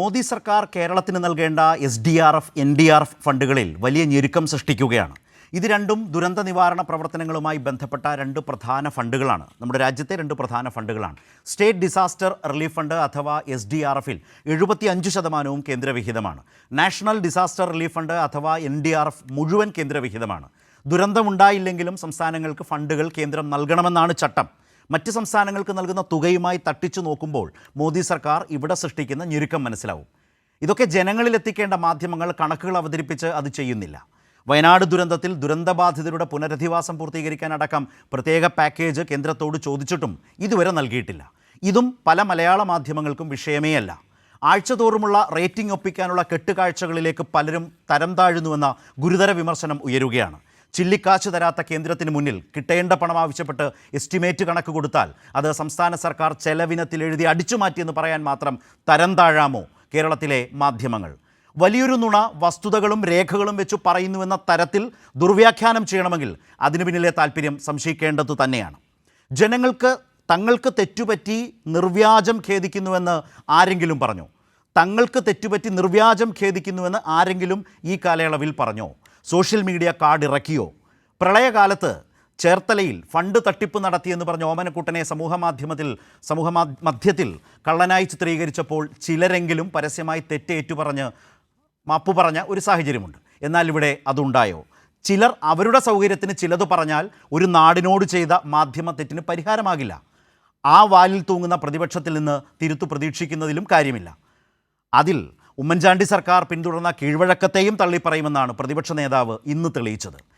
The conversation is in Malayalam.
മോദി സർക്കാർ കേരളത്തിന് നൽകേണ്ട S D R F N D R F ഫണ്ടുകളിൽ വലിയ ഞെരുക്കം സൃഷ്ടിക്കുകയാണ്. ഇത് രണ്ടും ദുരന്ത നിവാരണ പ്രവർത്തനങ്ങളുമായി ബന്ധപ്പെട്ട രണ്ട് പ്രധാന ഫണ്ടുകളാണ്. നമ്മുടെ രാജ്യത്തെ രണ്ട് പ്രധാന ഫണ്ടുകളാണ്. സ്റ്റേറ്റ് ഡിസാസ്റ്റർ റിലീഫ് ഫണ്ട് അഥവാ എസ് ഡി ആർ എഫിൽ എഴുപത്തി അഞ്ച് ശതമാനവും കേന്ദ്രവിഹിതമാണ്. നാഷണൽ ഡിസാസ്റ്റർ റിലീഫ് ഫണ്ട് അഥവാ എൻ ഡി ആർ എഫ് മുഴുവൻ കേന്ദ്രവിഹിതമാണ്. ദുരന്തമുണ്ടായില്ലെങ്കിലും സംസ്ഥാനങ്ങൾക്ക് ഫണ്ടുകൾ കേന്ദ്രം നൽകണമെന്നാണ് ചട്ടം. മറ്റ് സംസ്ഥാനങ്ങൾക്ക് നൽകുന്ന തുകയുമായി തട്ടിച്ചു നോക്കുമ്പോൾ മോദി സർക്കാർ ഇവിടെ സൃഷ്ടിക്കുന്ന ഞെരുക്കം മനസ്സിലാവും. ഇതൊക്കെ ജനങ്ങളിൽ എത്തിക്കേണ്ട മാധ്യമങ്ങൾ കണക്കുകൾ അവതരിപ്പിച്ച് അത് ചെയ്യുന്നില്ല. വയനാട് ദുരന്തത്തിൽ ദുരന്തബാധിതരുടെ പുനരധിവാസം പൂർത്തീകരിക്കാനടക്കം പ്രത്യേക പാക്കേജ് കേന്ദ്രത്തോട് ചോദിച്ചിട്ടും ഇതുവരെ നൽകിയിട്ടില്ല. ഇതും പല മലയാള മാധ്യമങ്ങൾക്കും വിഷയമേ അല്ല ആഴ്ചതോറുമുള്ള റേറ്റിംഗ് ഒപ്പിക്കാനുള്ള കെട്ടുകാഴ്ചകളിലേക്ക് പലരും തരം താഴുന്നുവെന്ന ഗുരുതര വിമർശനം ഉയരുകയാണ്. ചില്ലിക്കാശ് തരാത്ത കേന്ദ്രത്തിന് മുന്നിൽ കിട്ടേണ്ട പണം ആവശ്യപ്പെട്ട് എസ്റ്റിമേറ്റ് കണക്ക് കൊടുത്താൽ അത് സംസ്ഥാന സർക്കാർ ചെലവിനത്തിൽ എഴുതി അടിച്ചുമാറ്റിയെന്ന് പറയാൻ മാത്രം തരം താഴാമോ? കേരളത്തിലെ മാധ്യമങ്ങൾ. വലിയൊരു നുണ വസ്തുതകളും രേഖകളും വെച്ച് പറയുന്നുവെന്ന തരത്തിൽ ദുർവ്യാഖ്യാനം ചെയ്യണമെങ്കിൽ അതിനു പിന്നിലെ താല്പര്യം സംശയിക്കേണ്ടതു തന്നെയാണ്. ജനങ്ങൾക്ക് തങ്ങൾക്ക് തെറ്റുപറ്റി നിർവ്യാജം ഖേദിക്കുന്നുവെന്ന് ആരെങ്കിലും പറഞ്ഞു? തങ്ങൾക്ക് തെറ്റുപറ്റി നിർവ്യാജം ഖേദിക്കുന്നുവെന്ന് ആരെങ്കിലും ഈ കാലയളവിൽ പറഞ്ഞോ? സോഷ്യൽ മീഡിയ കാർഡ് ഇറക്കിയോ? പ്രളയകാലത്ത് ചേർത്തലയിൽ ഫണ്ട് തട്ടിപ്പ് നടത്തിയെന്ന് പറഞ്ഞ ഓമനക്കുട്ടനെ സമൂഹമാധ്യമത്തിൽ സമൂഹ മധ്യത്തിൽ കള്ളനായി ചിത്രീകരിച്ചപ്പോൾ ചിലരെങ്കിലും പരസ്യമായി തെറ്റേറ്റു പറഞ്ഞ് മാപ്പു പറഞ്ഞ ഒരു സാഹചര്യമുണ്ട്. എന്നാൽ ഇവിടെ അതുണ്ടായോ? ചിലർ അവരുടെ സൗകര്യത്തിന് ചിലത് പറഞ്ഞാൽ ഒരു നാടിനോട് ചെയ്ത മാധ്യമ തെറ്റിന് പരിഹാരമാകില്ല. ആ വാലിൽ തൂങ്ങുന്ന പ്രതിപക്ഷത്തിൽ നിന്ന് തിരുത്തു പ്രതീക്ഷിക്കുന്നതിലും കാര്യമില്ല. അതിൽ ഉമ്മൻചാണ്ടി സർക്കാർ പിന്തുടർന്ന കീഴ്വഴക്കത്തെയും തള്ളിപ്പറയുമെന്നാണ് പ്രതിപക്ഷ നേതാവ് ഇന്ന് തെളിയിച്ചത്.